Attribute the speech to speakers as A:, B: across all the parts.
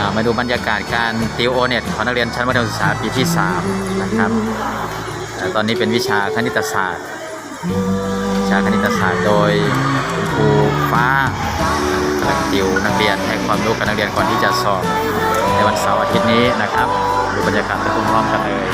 A: ามาดูบรรยากาศการติวโอเน็ตของนักเรียนชั้นมัธยมศึกษาปีที่ 3 นะครับ ตอนนี้เป็นวิชาคณิตศาสตร์วิชาคณิตศาสตร์โดยคุณครูฟ้ากำลังติวนักเรียนให้ความรู้กับนักเรียนก่อนที่จะสอบในวันเสาร์อาทิตย์นี้นะครับ ดูบรรยากาศไปพร้อมๆกันเลย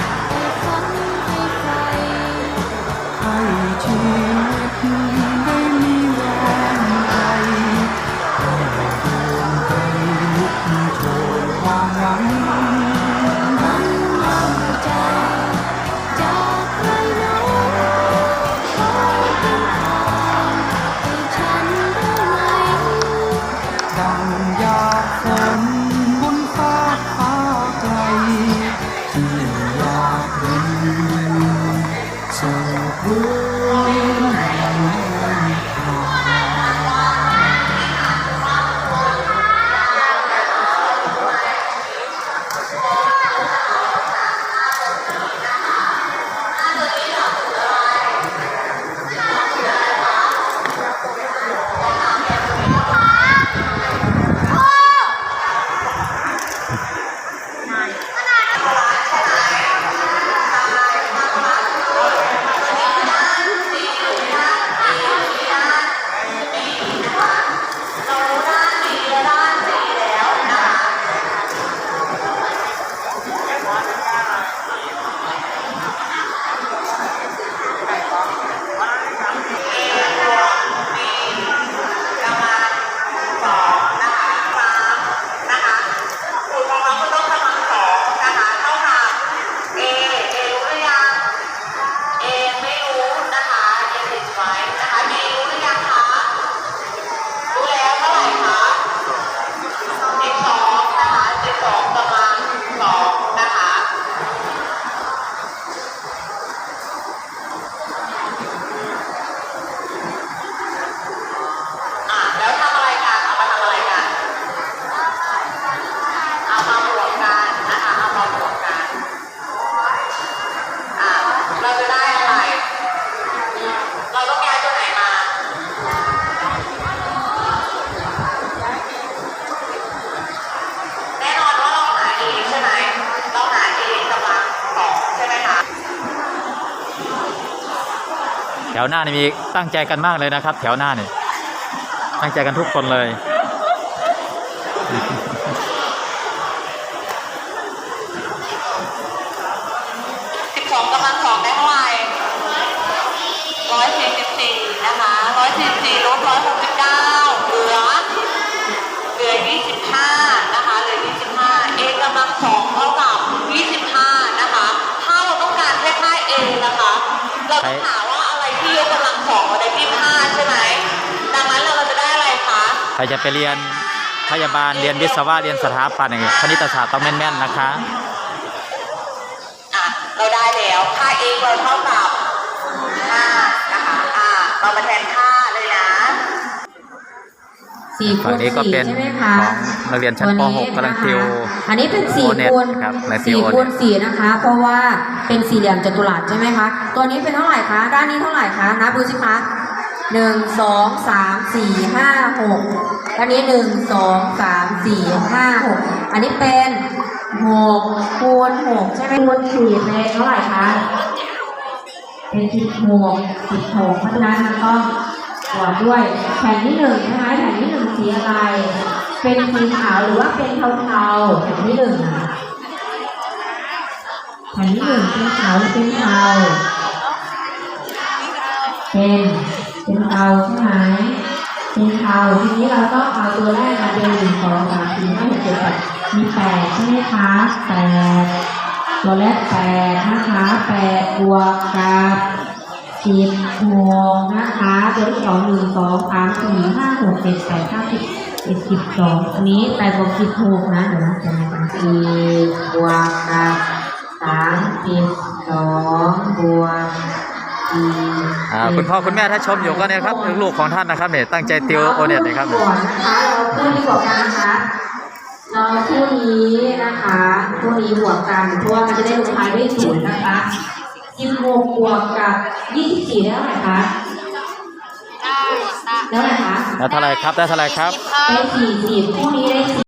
B: line. วห
C: น้านี่มี
D: ตั้งใจ
A: กันมากเลยนะครับ แถวหน้านี่ตั้งใจกันทุกคนเลย
D: สิบสองกำลังสองได้เท่าไหร่ร้อยสี่สิบสี่นะคะร้อยสี่สิบสี่ คะใค
A: รจะไปเรียนพยาบาลเรียนวิศวะเรียนสถาปัตย์อย่างเงี้ยคณิตศาสตร์ต้องแม่นๆนะคะ
D: อะ เราได้แล้วค่า x เราเท่ากับ5นะคะอะเรามาแทนค่าเลยนะ
E: สี่คู
A: ฝั่ง
E: ณ
A: นี้ก็เป็น
E: สี่ใช่ไหมคะ
A: ของนักเรียนชั้นป .6 กำลังติว
E: อันนี้เป็นสี่
A: โอเน็ต
E: คูณ
A: ครับและติว
E: สี่
A: โอเน็ต
E: คูณสี่นะคะ เพราะว่าเป็นสี่เหลี่ยมจัตุรัสใช่ไหมคะ ตัวนี้เป็นเท่าไหร่คะ ด้านนี้เท่าไหร่คะนับดูสิคะ หนึ่งสองสามสี่ห้าหกอันนี้หนึ่งสองสามสี่ห้าหกอันนี้เป็นหกคูณหกใช่ไหมคูณสี่เป็นเท่าไหร่คะเป็นสิบหกสิบหกเพราะฉะนั้นมันต้องบวกด้วยแผ่นที่หนึ่งนะคะแผ่นที่หนึ่งสีอะไร เป็นสีขาวหรือว่าเป็นเทาๆแผ่นที่หนึ่งอะแผ่นที่หนึ่งเป็นขาวหรือเป็นเทาเป็น เป็นเทาใช่ไหมเป็นเทาทีนี้เราต้องเอาตัวแรกมาเป็นหนึ่งสองสามสี่ห้าหกเจ็ดแปดมีแปดใช่ไหมคะแปดตัวแรกแปดนะคะแปดบวกกับสิบหกนะคะตัวที่สองหนึ่งสองสามสี่ห้าหกเจ็ดแปดเก้าสิบเจ็ดสิบสองอันนี้แปดบวกสิบหกนะเดี๋ยวนะจะมากันสี่
A: คุณพ่อคุณแม่ถ้าชมอยู่ก็เนี่ยครับลูกๆของท่านนะครับเนี่ยตั้งใจติวโอเน็ตนะครับ
E: ก่อนนะคะเราคู่นี้บวกกันนะคะเราคู่นี้นะคะคู่นี้บวกกันเพราะว่ามันจะได้ลงท้ายด้วยศูนย์นะคะสิบหกบวกกับยี่สิบสี่ได้เท่าไหร่คะได้เท่าไหร่คะ
A: แล้วเท่าไหรครับได้เท่าไหรครับ
E: ได้สี่สิบคู่นี้ได้